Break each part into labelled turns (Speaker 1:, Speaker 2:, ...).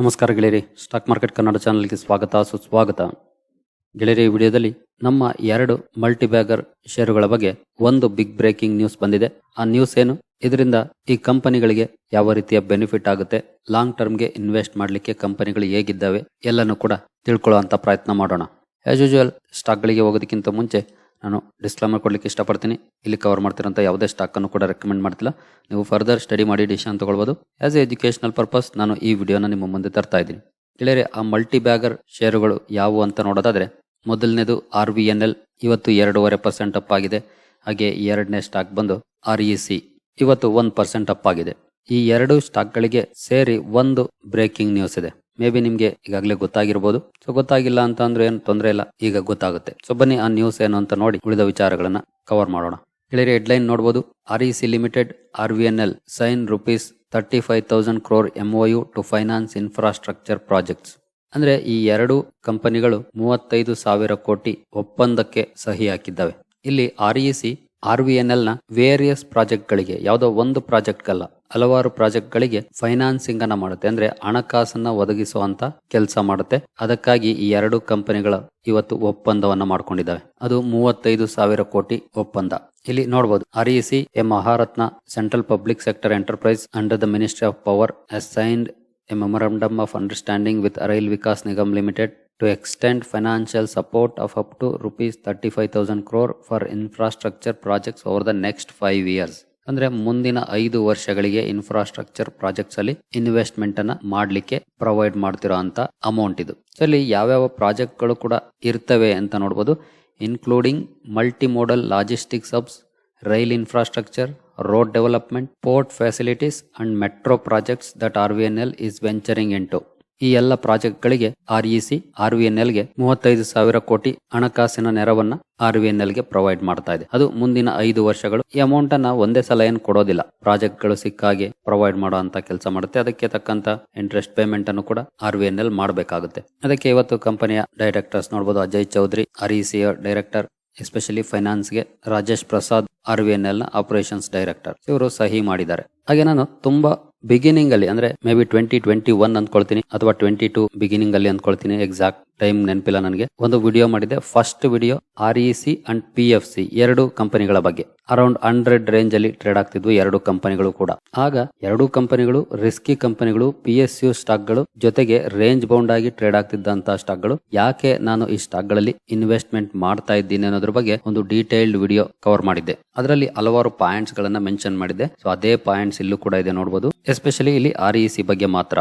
Speaker 1: ನಮಸ್ಕಾರ ಗೆಳೆಯರಿ, stock market Kannada ಚಾನಲ್ಗೆ ಸ್ವಾಗತ, ಸುಸ್ವಾಗತ. ಗೆಳೆಯರಿ ವಿಡಿಯೋದಲ್ಲಿ ನಮ್ಮ ಎರಡು ಮಲ್ಟಿ ಬ್ಯಾಗರ್ ಷೇರುಗಳ ಬಗ್ಗೆ ಒಂದು ಬಿಗ್ ಬ್ರೇಕಿಂಗ್ ನ್ಯೂಸ್ ಬಂದಿದೆ. ಆ ನ್ಯೂಸ್ ಏನು? ಇದರಿಂದ ಈ ಕಂಪನಿಗಳಿಗೆ ಯಾವ ರೀತಿಯ ಬೆನಿಫಿಟ್ ಆಗುತ್ತೆ? ಲಾಂಗ್ ಟರ್ಮ್ಗೆ ಇನ್ವೆಸ್ಟ್ ಮಾಡಲಿಕ್ಕೆ ಕಂಪನಿಗಳು ಹೇಗಿದ್ದಾವೆ? ಎಲ್ಲನೂ ಕೂಡ ತಿಳ್ಕೊಳ್ಳುವಂತ ಪ್ರಯತ್ನ ಮಾಡೋಣ. ಆಸ್ ಯೂಶುವಲ್ ಸ್ಟಾಕ್ಗಳಿಗೆ ಹೋಗೋದಕ್ಕಿಂತ ಮುಂಚೆ ನಾನು ಡಿಸ್ಕ್ಲೈಮರ್ ಕೊಡಲಿಕ್ಕೆ ಇಷ್ಟಪಡ್ತೀನಿ. ಇಲ್ಲಿ ಕವರ್ ಮಾಡ್ತಿರೋಂಥ ಯಾವುದೇ ಸ್ಟಾಕ್ ಅನ್ನು ಕೂಡ ರೆಕಮೆಂಡ್ ಮಾಡ್ತಿಲ್ಲ. ನೀವು ಫರ್ದರ್ ಸ್ಟಡಿ ಮಾಡಿ ಡಿಸಿಷನ್ ತಗೊಳ್ಬೋದು. ಆ್ಯಸ್ ಎ ಎಜುಕೇಶನಲ್ ಪರ್ಪಸ್ ನಾನು ಈ ವಿಡಿಯೋನ ನಿಮ್ಮ ಮುಂದೆ ತರ್ತಾ ಇದ್ದೀನಿ. ಗೆಳೆಯರೆ ಆ ಮಲ್ಟಿ ಬ್ಯಾಗರ್ ಶೇರುಗಳು ಯಾವುವು ಅಂತ ನೋಡೋದಾದ್ರೆ, ಮೊದಲನೇದು ಆರ್ ವಿ ಎನ್ ಎಲ್ ಇವತ್ತು ಎರಡೂವರೆ ಪರ್ಸೆಂಟ್ ಅಪ್ ಆಗಿದೆ. ಹಾಗೆ ಎರಡನೇ ಸ್ಟಾಕ್ ಬಂದು ಆರ್ ಇ ಸಿ ಇವತ್ತು ಒಂದು ಪರ್ಸೆಂಟ್ ಅಪ್ ಆಗಿದೆ. ಈ ಎರಡು ಸ್ಟಾಕ್ಗಳಿಗೆ ಸೇರಿ ಒಂದು ಬ್ರೇಕಿಂಗ್ ನ್ಯೂಸ್ ಇದೆ. ಮೇ ಬಿ ನಿಮ್ಗೆ ಈಗಾಗಲೇ ಗೊತ್ತಾಗಿರ್ಬೋದು. ಸೊ ಗೊತ್ತಾಗಿಲ್ಲ ಅಂತ ಅಂದ್ರೆ ಏನು ತೊಂದರೆ ಇಲ್ಲ. ಈಗ ಗೊತ್ತಾಗುತ್ತೆ. ಸೊ ಬನ್ನಿ ಆ ನ್ಯೂಸ್ ಏನು ಅಂತ ನೋಡಿ ಉಳಿದ ವಿಚಾರಗಳನ್ನ ಕವರ್ ಮಾಡೋಣ. ಗೆಳೆಯರಿ ಹೆಡ್ಲೈನ್ ನೋಡಬಹುದು R E C limited R V N L sign rupees thirty five thousand crore MOU to finance infrastructure projects ಅಂದ್ರೆ ಈ ಎರಡು ಕಂಪನಿಗಳು ಮೂವತ್ತೈದು ಸಾವಿರ ಕೋಟಿ ಒಪ್ಪಂದಕ್ಕೆ ಸಹಿ ಹಾಕಿದ್ದಾವೆ. ಇಲ್ಲಿ R E C R V N ಎಲ್ನ various project ಗಳಿಗೆ, ಯಾವುದೋ ಒಂದು ಪ್ರಾಜೆಕ್ಟ್ ಅಲ್ಲ ಹಲವಾರು ಪ್ರಾಜೆಕ್ಟ್ ಗಳಿಗೆ ಫೈನಾನ್ಸಿಂಗ್ ಅನ್ನ ಮಾಡುತ್ತೆ. ಅಂದ್ರೆ ಹಣಕಾಸನ್ನ ಒದಗಿಸುವಂತ ಕೆಲಸ ಮಾಡುತ್ತೆ. ಅದಕ್ಕಾಗಿ ಈ ಎರಡು ಕಂಪನಿಗಳ ಇವತ್ತು ಒಪ್ಪಂದವನ್ನ ಮಾಡ್ಕೊಂಡಿದ್ದಾವೆ. ಅದು ಮೂವತ್ತೈದು ಸಾವಿರ ಕೋಟಿ ಒಪ್ಪಂದ. ಇಲ್ಲಿ ನೋಡಬಹುದು R E C a Maharatna central public sector enterprise under the ministry of power assigned a memorandum of understanding with Rail Vikas Nigam limited. To extend financial support of up to rupees 35,000 crore for infrastructure projects over the next 5 years. ಅಂದ್ರೆ ಮುಂದಿನ ಐದು ವರ್ಷಗಳಿಗೆ infrastructure projects ಅಲ್ಲಿ investment ಅನ್ನ ಮಾಡ್ಲಿಕ್ಕೆ provide ಮಾಡ್ತಿರೋ ಅಂತ amount ಇದು. ಸೊ ಇಲ್ಲಿ ಯಾವ್ಯಾವ ಪ್ರಾಜೆಕ್ಟ್ಗಳು ಕೂಡ ಇರ್ತವೆ ಅಂತ ನೋಡಬಹುದು including multi modal logistics hubs rail infrastructure road development port facilities and metro projects that R V N L is venturing into ಈ ಎಲ್ಲ ಪ್ರಾಜೆಕ್ಟ್ ಗಳಿಗೆ R E C R V N ಎಲ್ಗೆ ಮೂವತ್ತೈದು ಸಾವಿರ ಕೋಟಿ ಹಣಕಾಸಿನ ನೆರವನ್ನ ಗೆ ಪ್ರೊವೈಡ್ ಮಾಡ್ತಾ ಇದೆ. ಅದು ಮುಂದಿನ ಐದು ವರ್ಷಗಳು. ಈ ಅಮೌಂಟ್ ಅನ್ನ ಒಂದೇ ಸಲ ಏನು ಕೊಡೋದಿಲ್ಲ. ಪ್ರಾಜೆಕ್ಟ್ಗಳು ಸಿಕ್ಕಾಗೆ ಪ್ರೊವೈಡ್ ಮಾಡುವಂತ ಕೆಲಸ ಮಾಡುತ್ತೆ. ಅದಕ್ಕೆ ತಕ್ಕಂತ ಇಂಟ್ರೆಸ್ಟ್ ಪೇಮೆಂಟ್ ಅನ್ನು ಕೂಡ ಆರ್ ವಿ ಎನ್ ಎಲ್ ಮಾಡಬೇಕಾಗುತ್ತೆ. ಅದಕ್ಕೆ ಇವತ್ತು ಕಂಪನಿಯ ಡೈರೆಕ್ಟರ್ಸ್ ನೋಡಬಹುದು Ajay Chaudhary, R E C director especially ಫೈನಾನ್ಸ್ಗೆ Rajesh Prasad, R V N ಎಲ್ನ operations director ಇವರು ಸಹಿ ಮಾಡಿದ್ದಾರೆ. ಹಾಗೆ ನಾನು ತುಂಬಾ ಬಿಗಿನಿಂಗ್ ಅಲ್ಲಿ, ಅಂದ್ರೆ maybe twenty twenty one ಅಂದ್ಕೊಳ್ತೀನಿ, ಅಥವಾ ಟ್ವೆಂಟಿ ಟು ಬಿಗಿನಿಂಗ್ ಅಲ್ಲಿ ಅಂದ್ಕೊಳ್ತೀನಿ ಎಕ್ಸಾಕ್ಟ್ ಟೈಮ್ ನೆನಪಿಲ್ಲ ನನಗೆ. ಒಂದು ವಿಡಿಯೋ ಮಾಡಿದೆ first video R E C and P F C ಎರಡು ಕಂಪನಿಗಳ ಬಗ್ಗೆ. ಅರೌಂಡ್ ಹಂಡ್ರೆಡ್ ರೇಂಜ್ ಅಲ್ಲಿ ಟ್ರೇಡ್ ಆಗ್ತಿದ್ವು ಎರಡು ಕಂಪನಿಗಳು ಕೂಡ. ಆಗ ಎರಡು ಕಂಪನಿಗಳು ರಿಸ್ಕಿ ಕಂಪನಿಗಳು ಪಿ ಎಸ್ ಯು ಸ್ಟಾಕ್ಗಳು, ಜೊತೆಗೆ ರೇಂಜ್ ಬೌಂಡ್ ಆಗಿ ಟ್ರೇಡ್ ಆಗ್ತಿದ್ದಂತಹ ಸ್ಟಾಕ್ಗಳು. ಯಾಕೆ ನಾನು ಈ ಸ್ಟಾಕ್ಗಳಲ್ಲಿ ಇನ್ವೆಸ್ಟ್ಮೆಂಟ್ ಮಾಡ್ತಾ ಇದ್ದೀನಿ ಅನ್ನೋದ್ರ ಬಗ್ಗೆ ಒಂದು ಡೀಟೇಲ್ಡ್ ವಿಡಿಯೋ ಕವರ್ ಮಾಡಿದ್ದೆ. ಅದರಲ್ಲಿ ಹಲವಾರು ಪಾಯಿಂಟ್ಸ್ ಗಳನ್ನ ಮೆನ್ಷನ್ ಮಾಡಿದೆ ಸೊ ಅದೇ ಪಾಯಿಂಟ್ಸ್ ಇಲ್ಲೂ ಕೂಡ ಇದೆ ನೋಡಬಹುದು ಎಸ್ಪೆಷಲಿ ಇಲ್ಲಿ ಆರ್ ಇ ಸಿ ಬಗ್ಗೆ ಮಾತ್ರ.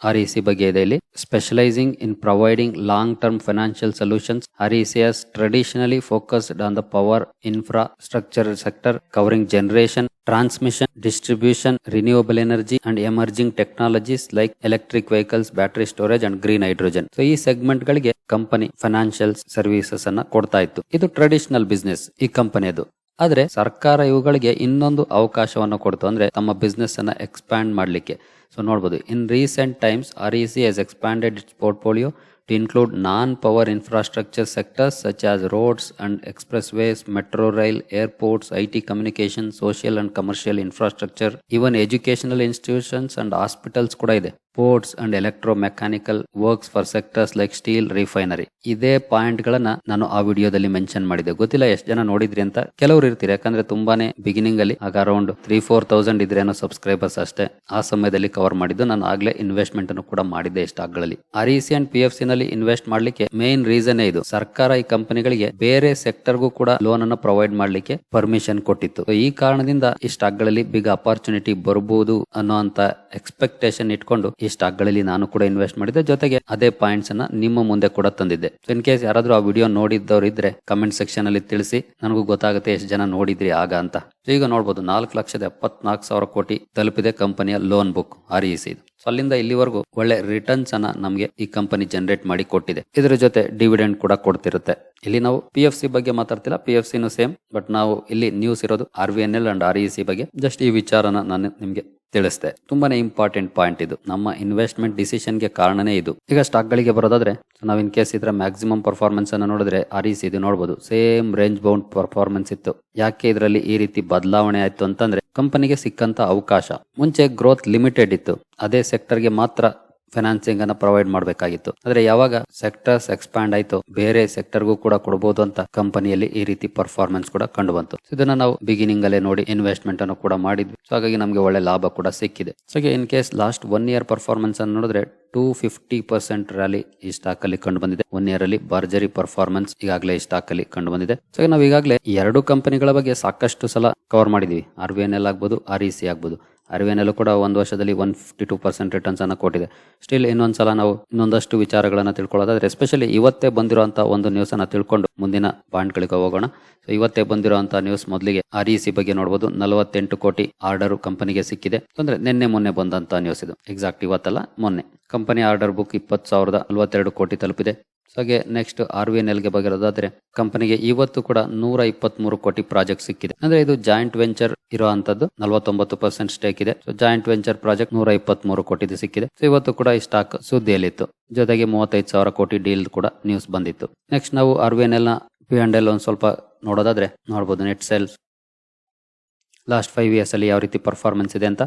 Speaker 1: ಆರ್ ಇ ಸಿ ಬಗ್ಗೆ ಇದೆ ಇಲ್ಲಿ. Specialising in providing long term financial solutions R E C S traditionally focused on the power infrastructure sector covering generation transmission distribution renewable energy and emerging technologies like electric vehicles battery storage and green hydrogen so ಈ segment ಗಳಿಗೆ company financial services ಅನ್ನ ಕೊಡ್ತಾ ಇತ್ತು. ಇದು traditional business ಈ ಕಂಪನಿಯದು ಆದ್ರೆ ಸರ್ಕಾರ ಇವುಗಳಿಗೆ ಇನ್ನೊಂದು ಅವಕಾಶವನ್ನು ಕೊಡ್ತು. ಅಂದರೆ ತಮ್ಮ ಬಿಸ್ನೆಸ್ ಅನ್ನ ಎಕ್ಸ್ಪ್ಯಾಂಡ್ ಮಾಡಲಿಕ್ಕೆ. ಸೊ ನೋಡಬಹುದು in recent times R E C S expanded its portfolio to include non power infrastructure sectors such as roads and expressways metro rail airports I T communication social and commercial infrastructure even educational institutions and hospitals ಕೂಡ ಇದೆ. Ports and electro mechanical works for sectors like steel refinery. ಇದೇ point ಗಳನ್ನ ನಾನು ಆ ವಿಡಿಯೋದಲ್ಲಿ mention ಮಾಡಿದೆ. ಗೊತ್ತಿಲ್ಲ ಎಷ್ಟು ಜನ ನೋಡಿದ್ರಿ ಅಂತ ಕೆಲವರು ಇರ್ತೀರಿ. ಯಾಕಂದ್ರೆ ತುಂಬಾನೇ ಬಿಗಿನಿಂಗ್ ಅಲ್ಲಿ ಆಗ ಅರೌಂಡ್ ತ್ರೀ ಫೋರ್ ತೌಸಂಡ್ ಇದ್ರೇನೋ ಸಬ್ಸ್ಕ್ರೈಬರ್ಸ್ ಅಷ್ಟೇ. ಆ ಸಮಯದಲ್ಲಿ ಕವರ್ ಮಾಡಿದ್ದು. ನಾನು ಆಗ್ಲೇ ಇನ್ವೆಸ್ಟ್ಮೆಂಟ್ ಅನ್ನು ಕೂಡ ಮಾಡಿದ್ದೆ ಸ್ಟಾಕ್ಗಳಲ್ಲಿ R E C and P F C ನಲ್ಲಿ ಇನ್ವೆಸ್ಟ್ ಮಾಡ್ಲಿಕ್ಕೆ ಮೇನ್ ರೀಸನ್ ಇದು. ಸರ್ಕಾರ ಈ ಕಂಪನಿಗಳಿಗೆ ಬೇರೆ ಸೆಕ್ಟರ್ಗೂ ಕೂಡ ಲೋನ್ ಅನ್ನು ಪ್ರೊವೈಡ್ ಮಾಡ್ಲಿಕ್ಕೆ ಪರ್ಮಿಷನ್ ಕೊಟ್ಟಿತ್ತು. ಈ ಕಾರಣದಿಂದ ಈ ಸ್ಟಾಕ್ಗಳಲ್ಲಿ ಬಿಗ್ ಅಪಾರ್ಚುನಿಟಿ ಬರಬಹುದು ಅನ್ನೋಂತ ಎಕ್ಸ್ಪೆಕ್ಟೇಷನ್ ಇಟ್ಕೊಂಡು ಈ ಸ್ಟಾಕ್ಗಳಲ್ಲಿ ನಾನು ಕೂಡ ಇನ್ವೆಸ್ಟ್ ಮಾಡಿದ್ದೆ. ಜೊತೆಗೆ ಅದೇ ಪಾಯಿಂಟ್ಸ್ ಅನ್ನ ನಿಮ್ಮ ಮುಂದೆ ಕೂಡ ತಂದಿದ್ದೆ. ಇನ್ ಕೇಸ್ ಯಾರಾದ್ರೂ ಆ ವಿಡಿಯೋ ನೋಡಿದ್ದವ್ರು ಇದ್ರೆ ಕಮೆಂಟ್ ಸೆಕ್ಷನ್ ಅಲ್ಲಿ ತಿಳಿಸಿ. ನನಗೂ ಗೊತ್ತಾಗುತ್ತೆ ಎಷ್ಟು ಜನ ನೋಡಿದ್ರಿ ಆಗ ಅಂತ. ಈಗ ನೋಡಬಹುದು ನಾಲ್ಕು ಲಕ್ಷದ ಎಪ್ಪತ್ನಾಲ್ಕು ಸಾವಿರ ಕೋಟಿ ತಲುಪಿದೆ ಕಂಪನಿಯ loan book R E C so ಅಲ್ಲಿಂದ ಇಲ್ಲಿವರೆಗೂ ಒಳ್ಳೆ ರಿಟರ್ನ್ಸ್ ಅನ್ನ ನಮಗೆ ಈ ಕಂಪನಿ ಜನರೇಟ್ ಮಾಡಿ ಕೊಟ್ಟಿದೆ. ಇದರ ಜೊತೆ ಡಿವಿಡೆಂಡ್ ಕೂಡ ಕೊಡ್ತಿರುತ್ತೆ. ಇಲ್ಲಿ ನಾವು ಪಿ ಎಫ್ ಸಿ ಬಗ್ಗೆ ಮಾತಾಡ್ತಿಲ್ಲ. ಪಿ ಎಫ್ ಸಿನೂ ಸೇಮ್ ಬಟ್ ನಾವು ಇಲ್ಲಿ ನ್ಯೂಸ್ ಇರೋದು R V N L and R E C ಬಗ್ಗೆ. ಜಸ್ಟ್ ಈ ವಿಚಾರನ ನಾನು ನಿಮ್ಗೆ ತಿಳಿಸ್ತೆ ತುಂಬಾನೇ ಇಂಪಾರ್ಟೆಂಟ್ ಪಾಯಿಂಟ್ ಇದು. ನಮ್ಮ ಇನ್ವೆಸ್ಟ್ಮೆಂಟ್ ಡಿಸಿಷನ್ಗೆ ಕಾರಣನೇ ಇದು. ಈಗ ಸ್ಟಾಕ್ ಗಳಿಗೆ ಬರೋದಾದ್ರೆ ನಾವು ಇನ್ ಕೇಸ್ ಇದ್ರ ಮ್ಯಾಕ್ಸಿಮಮ್ ಪರ್ಫಾರ್ಮೆನ್ಸ್ ಅನ್ನು ನೋಡಿದ್ರೆ, ಆ ರೀತಿ ಇದು ನೋಡಬಹುದು ಸೇಮ್ ರೇಂಜ್ ಬೌಂಡ್ ಪರ್ಫಾರ್ಮೆನ್ಸ್ ಇತ್ತು. ಯಾಕೆ ಇದರಲ್ಲಿ ಈ ರೀತಿ ಬದಲಾವಣೆ ಆಯ್ತು ಅಂತಂದ್ರೆ ಕಂಪನಿಗೆ ಸಿಕ್ಕಂತ ಅವಕಾಶ. ಮುಂಚೆ ಗ್ರೋತ್ ಲಿಮಿಟೆಡ್ ಇತ್ತು. ಅದೇ ಸೆಕ್ಟರ್ಗೆ ಮಾತ್ರ ಫೈನಾನ್ಸಿಂಗ್ ಅನ್ನ ಪ್ರೊವೈಡ್ ಮಾಡಬೇಕಾಗಿತ್ತು. ಆದ್ರೆ ಯಾವಾಗ ಸೆಕ್ಟರ್ಸ್ ಎಕ್ಸ್ಪ್ಯಾಂಡ್ ಆಯ್ತು, ಬೇರೆ ಸೆಕ್ಟರ್ಗೂ ಕೂಡ ಕೊಡಬಹುದು ಅಂತ ಕಂಪನಿಯಲ್ಲಿ ಈ ರೀತಿ ಪರ್ಫಾರ್ಮೆನ್ಸ್ ಕೂಡ ಕಂಡು ಬಂತು. ಇದನ್ನ ನಾವು ಬಿಗಿನಿಂಗ್ ಅಲ್ಲೇ ನೋಡಿ ಇನ್ವೆಸ್ಟ್ಮೆಂಟ್ ಅನ್ನು ಕೂಡ ಮಾಡಿದ್ವಿ. ಸೊ ಹಾಗಾಗಿ ನಮಗೆ ಒಳ್ಳೆ ಲಾಭ ಕೂಡ ಸಿಕ್ಕಿದೆ. So in case last one year performance ಅನ್ನು ನೋಡಿದ್ರೆ ಟೂ ಫಿಫ್ಟಿ ಪರ್ಸೆಂಟ್ ರ್ಯಾಲಿ ಈ ಸ್ಟಾಕ್ ಅಲ್ಲಿ ಕಂಡು ಬಂದಿದೆ. ಒನ್ ಇಯರ್ ಅಲ್ಲಿ ಭರ್ಜರಿ ಪರ್ಫಾರ್ಮೆನ್ಸ್ ಈಗಾಗಲೇ ಈ ಸ್ಟಾಕ್ ಅಲ್ಲಿ ಕಂಡು ಬಂದಿದೆ. ಸೊ ನಾವು ಈಗಾಗಲೇ ಎರಡು ಕಂಪನಿಗಳ ಬಗ್ಗೆ ಸಾಕಷ್ಟು ಸಲ ಕವರ್ ಮಾಡಿದೀವಿ. ಆರ್ ಬಿ ಎನ್ ಎಲ್ ಆಗ್ಬೋದು ಆರ್ ಇ ಸಿ ಆಗ್ಬೋದು. ಆರ್ ಕೂಡ ಒಂದು ವರ್ಷದಲ್ಲಿ one fifty two percent returns ಅನ್ನ ಕೊಟ್ಟಿದೆ. ಸ್ಟಿಲ್ ಇನ್ನೊಂದು ಸಲ ನಾವು ಇನ್ನೊಂದಷ್ಟು ವಿಚಾರಗಳನ್ನು ತಿಳ್ಕೊಳ್ಳೋದಾದ್ರೆ ಎಸ್ಪೆಷಲಿ ಇವತ್ತೇ ಬಂದಿರುವಂತ ಒಂದು ನ್ಯೂಸ್ ಅನ್ನ ತಿಳ್ಕೊಂಡು ಮುಂದಿನ ಬಾಂಡ್ಗಳಿಗೆ ಗಳಿಗೆ ಹೋಗೋಣ. ಸೊ ಇವತ್ತೇ ಬಂದಿರುವಂತ ನ್ಯೂಸ್ ಮೊದಲಿಗೆ ಆರ್ ಇ ಸಿ ಬಗ್ಗೆ ನೋಡಬಹುದು ನಲವತ್ತೆಂಟು ಕೋಟಿ ಆರ್ಡರ್ ಕಂಪನಿಗೆ ಸಿಕ್ಕಿದೆ. ಅಂದರೆ ನಿನ್ನೆ ಮೊನ್ನೆ ಬಂದಂತ ನ್ಯೂಸ್ ಇದು. ಎಕ್ಸಾಕ್ಟ್ ಇವತ್ತಲ್ಲ, ಮೊನ್ನೆ. ಕಂಪನಿ ಆರ್ಡರ್ ಬುಕ್ ಇಪ್ಪತ್ತು ಸಾವಿರದ ನಲವತ್ತೆರಡು ಕೋಟಿ ತಲುಪಿದೆ. ಸೊ ಹಾಗೆ ನೆಕ್ಸ್ಟ್ ಆರ್ ವಿ ಎನ್ ಎಲ್ಗೆ ಬಗೆರೋದಾದ್ರೆ ಕಂಪನಿಗೆ ಇವತ್ತು ಕೂಡ ನೂರ ಇಪ್ಪತ್ಮೂರು ಕೋಟಿ ಪ್ರಾಜೆಕ್ಟ್ ಸಿಕ್ಕಿದೆ. ಅಂದ್ರೆ ಇದು ಜಾಯಿಂಟ್ ವೆಂಚರ್ ಇರೋ ಅಂತದ್ದು ನಲವತ್ತೊಂಬತ್ತು ಪರ್ಸೆಂಟ್ ಸ್ಟೇಕ್ ಇದೆ. ಸೊ ಜಾಯಿಂಟ್ ವೆಂಚರ್ ಪ್ರಾಜೆಕ್ಟ್ ನೂರ ಇಪ್ಪತ್ಮೂರು ಕೋಟಿ ಸಿಕ್ಕಿದೆ. ಸೊ ಇವತ್ತು ಕೂಡ ಈ ಸ್ಟಾಕ್ ಸುದ್ದಿಯಲ್ಲಿತ್ತು. ಜೊತೆಗೆ ಮೂವತ್ತೈದು ಸಾವಿರ ಕೋಟಿ ಡೀಲ್ ಕೂಡ ನ್ಯೂಸ್ ಬಂದಿತ್ತು. ನೆಕ್ಸ್ಟ್ ನಾವು ಆರ್ ವಿ ಎನ್ ಎಲ್ನ ಪಿ ಅಂಡ್ ಎಲ್ ಒಂದು ಸ್ವಲ್ಪ ನೋಡೋದಾದ್ರೆ ನೋಡಬಹುದು net sales last five years ಅಲ್ಲಿ ಯಾವ ರೀತಿ ಪರ್ಫಾರ್ಮೆನ್ಸ್ ಇದೆ ಅಂತ.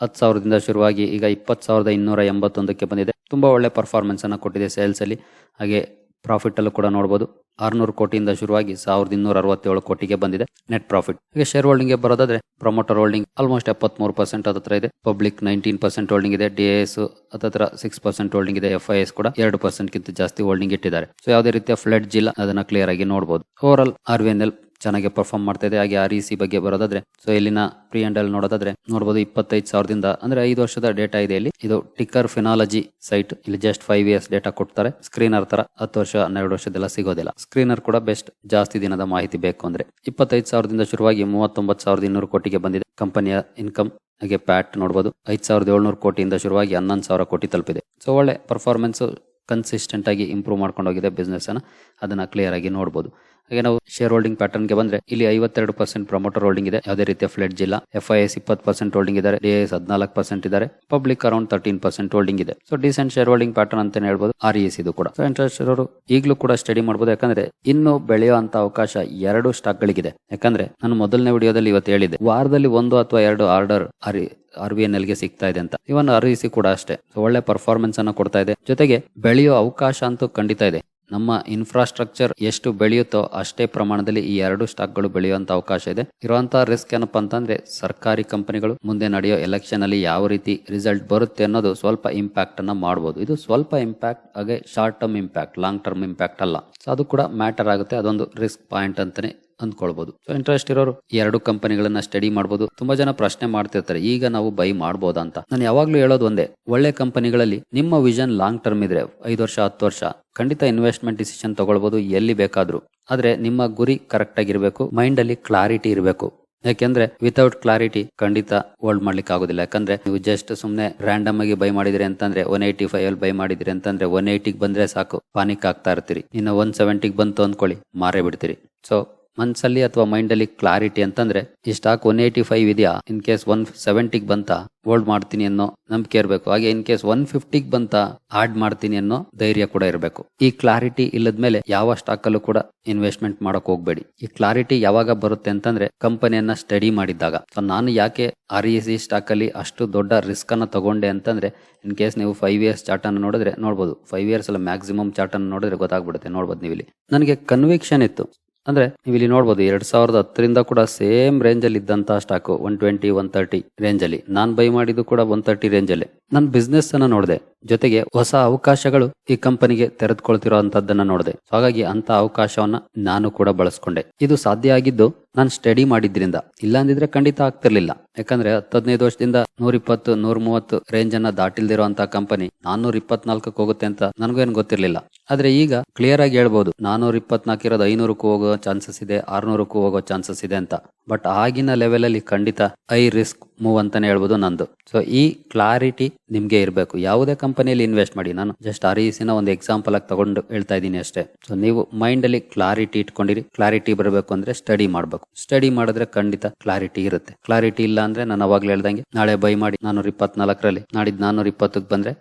Speaker 1: ಹತ್ತು ಸಾವಿರದಿಂದ ಶುರುವಾಗಿ ಈಗ ಇಪ್ಪತ್ತು ಸಾವಿರದ ಇನ್ನೂರ ಎಂಬತ್ತೊಂದಕ್ಕೆ ಬಂದಿದೆ. ತುಂಬಾ ಒಳ್ಳೆ ಪರ್ಫಾರ್ಮೆನ್ಸನ್ನು ಕೊಟ್ಟಿದೆ ಸೇಲ್ಸಲ್ಲಿ ಹಾಗೆ ಪ್ರಾಫಿಟ್ ಅಲ್ಲೂ ಕೂಡ ನೋಡ್ಬೋದು. ಆರುನೂರು ಕೋಟಿಯಿಂದ ಶುರುವಾಗಿ ಸಾವಿರದ ಇನ್ನೂರ ಅರವತ್ತೇಳು ಕೋಟಿಗೆ ಬಂದಿದೆ ನೆಟ್ ಪ್ರಾಫಿಟ್ ಹಾಗೆ ಶೇರ್ ಹೋಲ್ಡಿಂಗ್ಗೆ ಬರೋದಾದ್ರೆ ಪ್ರಮೋಟರ್ ಹೋಲ್ಡಿಂಗ್ ಆಲ್ಮೋಸ್ಟ್ ಎಪ್ಪತ್ಮೂರು ಪರ್ಸೆಂಟ್ ಹತ್ರ ಇದೆ. ಪಬ್ಲಿಕ್ ನೈನ್ಟೀನ್ ಪರ್ಸೆಂಟ್ ಹೋಲ್ಡಿಂಗ್ ಇದೆ. ಡಿ ಎಸ್ ಹತ್ರ ಸಿಕ್ಸ್ ಪರ್ಸೆಂಟ್ ಹೋಲ್ಡಿಂಗ್ ಇದೆ. ಎಫ್ ಐ ಎಸ್ ಕೂಡ ಎರಡು ಪರ್ಸೆಂಟ್ ಕಿಂತ ಜಾಸ್ತಿ ಹೋಲ್ಡಿಂಗ್ ಇಟ್ಟಿದ್ದಾರೆ. ಸೊ ಯಾವುದೇ ರೀತಿಯ ಫ್ಲಡ್ ಇಲ್ಲ ಅದನ್ನ ಕ್ಲಿಯರ್ ಆಗಿ ನೋಡಬಹುದು over all R V N L ಚೆನ್ನಾಗಿ ಪರ್ಫಾರ್ಮ್ ಮಾಡ್ತಾ ಇದೆ. ಹಾಗೆ ಆರ್ ಇ ಸಿ ಬಗ್ಗೆ ಬರೋದಾದ್ರೆ ಸೊ ಇಲ್ಲಿನ ಪ್ರಿ ಎಲ್ ನೋಡೋದಾದ್ರೆ ನೋಡಬಹುದು ಇಪ್ಪತ್ತೈದು ಸಾವಿರದಿಂದ, ಅಂದ್ರೆ ಐದು ವರ್ಷದ ಡೇಟಾ ಇದೆ ಇಲ್ಲಿ. ಇದು ಟಿಕ್ಕರ್ ಫಿನಾಲಜಿ ಸೈಟ್ ಇಲ್ಲಿ ಜಸ್ಟ್ ಫೈವ್ ಇಯರ್ಸ್ ಡೇಟಾ ಕೊಡ್ತಾರೆ. ಸ್ಕ್ರೀನರ್ ತರ ಹತ್ತು ವರ್ಷ, ಹನ್ನೆರಡು ವರ್ಷದೆಲ್ಲ ಸಿಗೋದಿಲ್ಲ. ಸ್ಕ್ರೀನರ್ ಕೂಡ ಬೆಸ್ಟ್ ಜಾಸ್ತಿ ದಿನದ ಮಾಹಿತಿ ಬೇಕು ಅಂದ್ರೆ. ಇಪ್ಪತ್ತೈದು ಸಾವಿರದಿಂದ ಶುರುವಾಗಿ ಮೂವತ್ತೊಂಬತ್ತು ಸಾವಿರದ ಇನ್ನೂರು ಕೋಟಿಗೆ ಬಂದಿದೆ. ಕಂಪನಿಯ ಇನ್ಕಮ್ ಹಾಗೆ ಪ್ಯಾಟ್ ನೋಡಬಹುದು ಐದು ಸಾವಿರದ ಏಳ್ನೂರು ಕೋಟಿಯಿಂದ ಶುರುವಾಗಿ ಹನ್ನೊಂದು ಸಾವಿರ ಕೋಟಿ ತಲುಪಿದೆ. ಸೊ ಒಳ್ಳೆ ಪರ್ಫಾರ್ಮೆನ್ಸ್ ಕನ್ಸಿಸ್ಟೆಂಟ್ ಆಗಿ ಇಂಪ್ರೂವ್ ಮಾಡ್ಕೊಂಡು ಹೋಗಿದೆ ಬಿಸ್ನೆಸ್ ಅನ್ನ. ಅದನ್ನ ಕ್ಲಿಯರ್ ಆಗಿ ನೋಡಬಹುದು ಹಾಗೆ ನಾವು ಶೇರ್ ಹೋಲ್ಡಿಂಗ್ ಪ್ಯಾಟರ್ನ್ಗೆ ಬಂದ್ರೆ ಇಲ್ಲಿ ಐವತ್ತೆರಡು ಪರ್ಸೆಂಟ್ ಪ್ರಮೋಟರ್ ಹೋಲ್ಡಿಂಗ್ ಇದೆ. ಯಾವುದೇ ರೀತಿಯ ಫ್ಲೆಡ್ಜ್ ಇಲ್ಲ ಎಫ್ ಐ ಎಸ್ ಇಪ್ಪತ್ತು ಪರ್ಸೆಂಟ್ ಹೋಲ್ಡಿಂಗ್ ಡಿ ಎಸ್ ಹದಿನಾಲ್ಕು ಪರ್ಸೆಂಟ್ ಇದಾರೆ public around thirteen percent holding ಇದೆ. So decent share holding pattern ಅಂತಾನೆ ಹೇಳ್ಬೋದು. ಆರ್ ಇ ಎಸ್ ಇದು ಕೂಡ. ಇಂಟ್ರೆಸ್ಟ್ ಅವರು ಈಗಲೂ ಕೂಡ ಸ್ಟಡಿ ಮಾಡಬಹುದು ಯಾಕಂದ್ರೆ ಇನ್ನು ಬೆಳೆಯುವಂತ ಅವಕಾಶ ಎರಡು ಸ್ಟಾಕ್ ಗಳಿಗಿದೆ. ಯಾಕಂದ್ರೆ ನಾನು ಮೊದಲನೇ ವಿಡಿಯೋದಲ್ಲಿ ಇವತ್ತು ಹೇಳಿದೆ ವಾರದಲ್ಲಿ ಒಂದು ಅಥವಾ ಎರಡು order R R V N ಎಲ್ಗೆ ಸಿಗ್ತಾ ಇದೆ ಅಂತ. ಇವನ್ ಆರ್ ಸಿ ಕೂಡ ಅಷ್ಟೇ. ಒಳ್ಳೆ ಪರ್ಫಾರ್ಮೆನ್ಸ್ ಅನ್ನ ಕೊಡ್ತಾ ಇದೆ. ಜೊತೆಗೆ ಬೆಳೆಯೋ ಅವಕಾಶ ಅಂತೂ ಖಂಡಿತ ಇದೆ. ನಮ್ಮ ಇನ್ಫ್ರಾಸ್ಟ್ರಕ್ಚರ್ ಎಷ್ಟು ಬೆಳೆಯುತ್ತೋ ಅಷ್ಟೇ ಪ್ರಮಾಣದಲ್ಲಿ ಈ ಎರಡು ಸ್ಟಾಕ್ಗಳು ಬೆಳೆಯುವಂತ ಅವಕಾಶ ಇದೆ. ಇರುವಂತಹ ರಿಸ್ಕ್ ಏನಪ್ಪಾ ಅಂತಂದ್ರೆ ಸರ್ಕಾರಿ ಕಂಪನಿಗಳು ಮುಂದೆ ನಡೆಯೋ ಎಲೆಕ್ಷನ್ ಅಲ್ಲಿ ಯಾವ ರೀತಿ ರಿಸಲ್ಟ್ ಬರುತ್ತೆ ಅನ್ನೋದು ಸ್ವಲ್ಪ ಇಂಪ್ಯಾಕ್ಟ್ ಅನ್ನ ಮಾಡಬಹುದು ಇದು ಸ್ವಲ್ಪ ಇಂಪ್ಯಾಕ್ಟ್ ಹಾಗೆ short term impact long term impact ಅಲ್ಲ. ಸೊ ಅದು ಕೂಡ ಮ್ಯಾಟರ್ ಆಗುತ್ತೆ. ಅದೊಂದು ರಿಸ್ಕ್ ಪಾಯಿಂಟ್ ಅಂತಾನೆ ಅಂದ್ಕೊಳ್ಬಹುದು ಸೊ ಇಂಟ್ರೆಸ್ಟ್ ಇರೋರು ಎರಡು ಕಂಪನಿಗಳನ್ನ ಸ್ಟಡಿ ಮಾಡಬಹುದು ತುಂಬಾ ಜನ ಪ್ರಶ್ನೆ ಮಾಡ್ತಿರ್ತಾರೆ, ಈಗ ನಾವು ಬೈ ಮಾಡಬಹುದಾ ಅಂತ. ನಾನು ಯಾವಾಗ್ಲೂ ಹೇಳೋದು ಒಂದೇ, ಒಳ್ಳೆ ಕಂಪನಿಗಳಲ್ಲಿ ನಿಮ್ಮ ವಿಷನ್ ಲಾಂಗ್ ಟರ್ಮ್ ಇದ್ರೆ, ಐದು ವರ್ಷ, ಹತ್ತು ವರ್ಷ, ಖಂಡಿತ ಇನ್ವೆಸ್ಟ್ಮೆಂಟ್ ಡಿಸಿಷನ್ ತಗೊಳ್ಬಹುದು ಎಲ್ಲಿ ಬೇಕಾದ್ರೂ. ಆದ್ರೆ ನಿಮ್ಮ ಗುರಿ ಕರೆಕ್ಟ್ ಆಗಿರ್ಬೇಕು ಮೈಂಡ್ ಅಲ್ಲಿ ಕ್ಲಾರಿಟಿ ಇರಬೇಕು. ಯಾಕೆಂದ್ರೆ ವಿತೌಟ್ ಕ್ಲಾರಿಟಿ ಖಂಡಿತ ಹೋಲ್ಡ್ ಮಾಡ್ಲಿಕ್ಕೆ ಆಗೋದಿಲ್ಲ. ಯಾಕಂದ್ರೆ ನೀವು ಜಸ್ಟ್ ಸುಮ್ನೆ ರ್ಯಾಂಡಮ್ ಆಗಿ ಬೈ ಮಾಡಿದ್ರಿ ಅಂತಂದ್ರೆ ಒನ್ ಏಯ್ಟಿ ಫೈವ್ ಅಲ್ಲಿ ಬೈ ಮಾಡಿದ್ರಿ ಅಂತಂದ್ರೆ ಒನ್ ಏಯ್ಟಿಗೆ ಬಂದ್ರೆ ಸಾಕು ಪಾನಿಕ್ ಆಗ್ತಾ ಇರ್ತೀರಿ. ಇನ್ನು ಒನ್ ಸೆವೆಂಟಿಗೆ ಬಂತು ಅಂದ್ಕೊಳ್ಳಿ, ಮಾರೇ ಬಿಡ್ತೀರಿ. ಸೊ ಮನ್ಸಲ್ಲಿ ಅಥವಾ ಮೈಂಡಲ್ಲಿ ಕ್ಲಾರಿಟಿ ಅಂತಂದ್ರೆ ಈ ಸ್ಟಾಕ್ ಒನ್ ಏಯ್ಟಿ ಫೈವ್ ಇದೆಯಾ? ಇನ್ ಕೇಸ್ ಒನ್ ಸೆವೆಂಟಿಗೆ ಬಂತ? ಹೋಲ್ಡ್ ಮಾಡ್ತೀನಿ ಅನ್ನೋ ನಂಬಿಕೆ ಇರಬೇಕು. ಹಾಗೆ ಇನ್ ಕೇಸ್ ಒನ್ ಫಿಫ್ಟಿಗೆ ಬಂತ? ಆಡ್ ಮಾಡ್ತೀನಿ ಅನ್ನೋ ಧೈರ್ಯ ಕೂಡ ಇರಬೇಕು. ಈ ಕ್ಲಾರಿಟಿ ಇಲ್ಲದ ಮೇಲೆ ಯಾವ ಸ್ಟಾಕ್ ಅಲ್ಲೂ ಕೂಡ ಇನ್ವೆಸ್ಟ್ಮೆಂಟ್ ಮಾಡಕ್ ಹೋಗ್ಬೇಡಿ. ಈ ಕ್ಲಾರಿಟಿ ಯಾವಾಗ ಬರುತ್ತೆ ಅಂತಂದ್ರೆ, ಕಂಪನಿಯನ್ನ ಸ್ಟಡಿ ಮಾಡಿದಾಗ ಸೊ ನಾನು ಯಾಕೆ ಆರ್ ಇ ಸ್ಟಾಕ್ ಅಲ್ಲಿ ಅಷ್ಟು ದೊಡ್ಡ ರಿಸ್ಕ್ ಅನ್ನ ತಗೊಂಡೆ ಅಂತಂದ್ರೆ, ಇನ್ ಕೇಸ್ ನೀವು ಫೈವ್ ಇಯರ್ಸ್ ಚಾರ್ಟ್ ಅನ್ನು ನೋಡಿದ್ರೆ ನೋಡಬಹುದು ಫೈವ್ ಇಯರ್ಸ್ ಅಲ್ಲಿ, ಮ್ಯಾಕ್ಸಿಮಮ್ ಚಾರ್ಟ್ ಅನ್ನು ನೋಡಿದ್ರೆ ಗೊತ್ತಾಗ್ಬಿಡುತ್ತೆ. ನೋಡ್ಬೋದು ನೀವು ಇಲ್ಲಿ ನನಗೆ ಕನ್ವಿಕ್ಷನ್ ಇತ್ತು. ಅಂದ್ರೆ ನೀವು ಇಲ್ಲಿ ನೋಡಬಹುದು ಎರಡ್ ಸಾವಿರದ ಹತ್ತರಿಂದ ಕೂಡ ಸೇಮ್ ರೇಂಜ್ ಅಲ್ಲಿ ಇದ್ದಂತಹ stock one twenty one thirty range ಅಲ್ಲಿ ನಾನ್ ಬೈ ಮಾಡಿದ್ದು ಕೂಡ ಒನ್ ತರ್ಟಿ ರೇಂಜ್ ಅಲ್ಲಿ ನನ್ನ ಬಿಸ್ನೆಸ್ ಅನ್ನ ನೋಡಿದೆ. ಜೊತೆಗೆ ಹೊಸ ಅವಕಾಶಗಳು ಈ ಕಂಪನಿಗೆ ತೆರೆದುಕೊಳ್ತಿರೋಂತದ್ದನ್ನ ನೋಡಿದೆ. ಹಾಗಾಗಿ ಅಂತ ಅವಕಾಶವನ್ನ ನಾನು ಕೂಡ ಬಳಸ್ಕೊಂಡೆ. ಇದು ಸಾಧ್ಯ ಆಗಿದ್ದು ನಾನು ಸ್ಟಡಿ ಮಾಡಿದ್ರಿಂದ. ಇಲ್ಲ ಅಂದಿದ್ರೆ ಖಂಡಿತ ಆಗ್ತಿರ್ಲಿಲ್ಲ. ಯಾಕಂದ್ರೆ ಹತ್ತು ಹದಿನೈದು ವರ್ಷದಿಂದ ನೂರ ಇಪ್ಪತ್ತು ನೂರ ಮೂವತ್ತು ರೇಂಜ್ ಅನ್ನ ದಾಟಿಲ್ದಿರುವಂತ ಕಂಪನಿ ನಾನ್ನೂರ ಇಪ್ಪತ್ನಾಲ್ಕಕ್ಕೆ ಹೋಗುತ್ತೆ ಅಂತ ನನಗೇನು ಗೊತ್ತಿರ್ಲಿಲ್ಲ. ಆದ್ರೆ ಈಗ ಕ್ಲಿಯರ್ ಆಗಿ ಹೇಳ್ಬೋದು. ನಾನೂರ ಇಪ್ಪತ್ನಾಲ್ಕು ಇರೋದು ಐನೂರಕ್ಕೂ ಹೋಗೋ ಚಾನ್ಸಸ್ ಇದೆ, ಆರ್ನೂರಕ್ಕೂ ಹೋಗೋ ಚಾನ್ಸಸ್ ಇದೆ ಅಂತ. ಬಟ್ ಆಗಿನ ಲೆವೆಲ್ ಅಲ್ಲಿ ಖಂಡಿತ ಐ ರಿಸ್ಕ್ ಮೂವ್ ಅಂತಾನೆ ಹೇಳ್ಬೋದು ನಂದು. ಸೊ ಈ ಕ್ಲಾರಿಟಿ ನಿಮಗೆ ಇರಬೇಕು. ಯಾವುದೇ ಕಂಪನಿಯಲ್ಲಿ ಇನ್ವೆಸ್ಟ್ ಮಾಡಿ. ನಾನು ಜಸ್ಟ್ ಆರ್ನ ಒಂದು ಎಕ್ಸಾಂಪಲ್ ಆಗಿ ತಗೊಂಡು ಹೇಳ್ತಾ ಇದ್ದೀನಿ ಅಷ್ಟೇ. ಸೊ ನೀವು ಮೈಂಡ್ ಅಲ್ಲಿ ಕ್ಲಾರಿಟಿ ಇಟ್ಕೊಂಡಿರಿ. ಕ್ಲಾರಿಟಿ ಬರಬೇಕು ಅಂದ್ರೆ ಸ್ಟಡಿ ಮಾಡಬೇಕು. ಸ್ಟಡಿ ಮಾಡಿದ್ರೆ ಖಂಡಿತ ಕ್ಲಾರಿಟಿ ಇರುತ್ತೆ. ಕ್ಲಾರಿಟಿ ಇಲ್ಲ ಅಂದ್ರೆ ನಾನು ಅವಾಗ್ಲೇ ಹೇಳ್ದಂಗೆ, ನಾಳೆ ಬೈ ಮಾಡಿ ನಾನೂರ ಇಪ್ಪತ್ನಾಲ್ಕರಲ್ಲಿ, ನಾಡಿದ್ದು ನಾನೂರ ಇಪ್ಪತ್ತಕ್ಕೆ ಬಂದ್ರೆ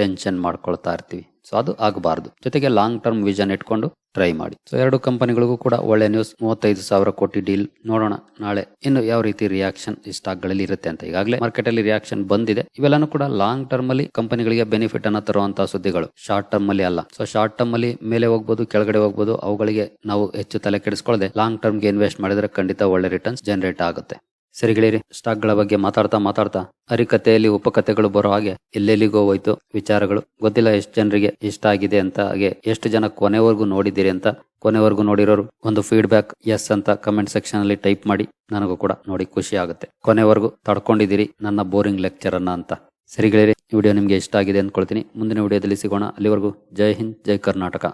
Speaker 1: ಟೆನ್ಷನ್ ಮಾಡ್ಕೊಳ್ತಾ ಇರ್ತೀವಿ. ಸೊ ಅದು ಆಗಬಾರ್ದು. ಜೊತೆಗೆ ಲಾಂಗ್ ಟರ್ಮ್ ವಿಷನ್ ಇಟ್ಕೊಂಡು ಟ್ರೈ ಮಾಡಿ. ಸೊ ಎರಡು ಕಂಪನಿಗಳಿಗೂ ಕೂಡ ಒಳ್ಳೆ ನ್ಯೂಸ್ ಮೂವತ್ತೈದು ಸಾವಿರ ಕೋಟಿ ಡೀಲ್ ನೋಡೋಣ. ನಾಳೆ ಇನ್ನು ಯಾವ ರೀತಿ ರಿಯಾಕ್ಷನ್ ಈ ಸ್ಟಾಕ್ಗಳಲ್ಲಿ ಇರುತ್ತೆ ಅಂತ ಈಗಾಗಲೇ ಮಾರ್ಕೆಟ್ ಅಲ್ಲಿ ರಿಯಾಕ್ಷನ್ ಬಂದಿದೆ. ಇವೆಲ್ಲಾನು ಕೂಡ ಲಾಂಗ್ ಟರ್ಮ್ ಅಲ್ಲಿ ಕಂಪನಿಗಳಿಗೆ ಬೆನಿಫಿಟ್ ಅನ್ನ ತರುವಂತಹ ಸುದ್ದಿಗಳು. ಶಾರ್ಟ್ ಟರ್ಮ್ ಅಲ್ಲಿ ಅಲ್ಲ. ಸೊ ಶಾರ್ಟ್ ಟರ್ಮ್ ಅಲ್ಲಿ ಮೇಲೆ ಹೋಗ್ಬೋದು, ಕೆಳಗಡೆ ಹೋಗ್ಬೋದು, ಅವುಗಳಿಗೆ ನಾವು ಹೆಚ್ಚು ತಲೆ ಕೆಡಿಸ್ಕೊಳ್ಳದೆ ಲಾಂಗ್ ಟರ್ಮ್ಗೆ ಇನ್ವೆಸ್ಟ್ ಮಾಡಿದ್ರೆ ಖಂಡಿತ ಒಳ್ಳೆ ರಿಟರ್ನ್ಸ್ ಜನರೇಟ್ ಆಗುತ್ತೆ. ಸರಿ ಗೆಳೆಯರಿ ಸ್ಟಾಕ್ಗಳ ಬಗ್ಗೆ ಮಾತಾಡ್ತಾ ಮಾತಾಡ್ತಾ ಅರಿಕತೆಯಲ್ಲಿ ಉಪಕಥೆಗಳು ಬರೋ ಹಾಗೆ ಎಲ್ಲೆಲ್ಲಿಗೋ ಹೋಯ್ತು ವಿಚಾರಗಳು. ಗೊತ್ತಿಲ್ಲ ಎಷ್ಟು ಜನರಿಗೆ ಇಷ್ಟ ಆಗಿದೆ ಅಂತ ಹಾಗೆ ಎಷ್ಟು ಜನ ಕೊನೆವರೆಗೂ ನೋಡಿದ್ದೀರಿ ಅಂತ. ಕೊನೆವರೆಗೂ ನೋಡಿರೋರು ಒಂದು ಫೀಡ್ಬ್ಯಾಕ್ ಎಸ್ ಅಂತ ಕಮೆಂಟ್ ಸೆಕ್ಷನ್ ಅಲ್ಲಿ ಟೈಪ್ ಮಾಡಿ. ನನಗೂ ಕೂಡ ನೋಡಿ ಖುಷಿ ಆಗುತ್ತೆ. ಕೊನೆವರೆಗೂ ತಡ್ಕೊಂಡಿದ್ದೀರಿ ನನ್ನ ಬೋರಿಂಗ್ ಲೆಕ್ಚರ್ ಅನ್ನ ಅಂತ. ಸರಿ ಗೆಳೆಯರಿ ವಿಡಿಯೋ ನಿಮಗೆ ಇಷ್ಟ ಆಗಿದೆ ಅಂದ್ಕೊಳ್ತೀನಿ. ಮುಂದಿನ ವಿಡಿಯೋದಲ್ಲಿ ಸಿಗೋಣ. ಅಲ್ಲಿವರೆಗೂ ಜೈ ಹಿಂದ್, ಜೈ ಕರ್ನಾಟಕ.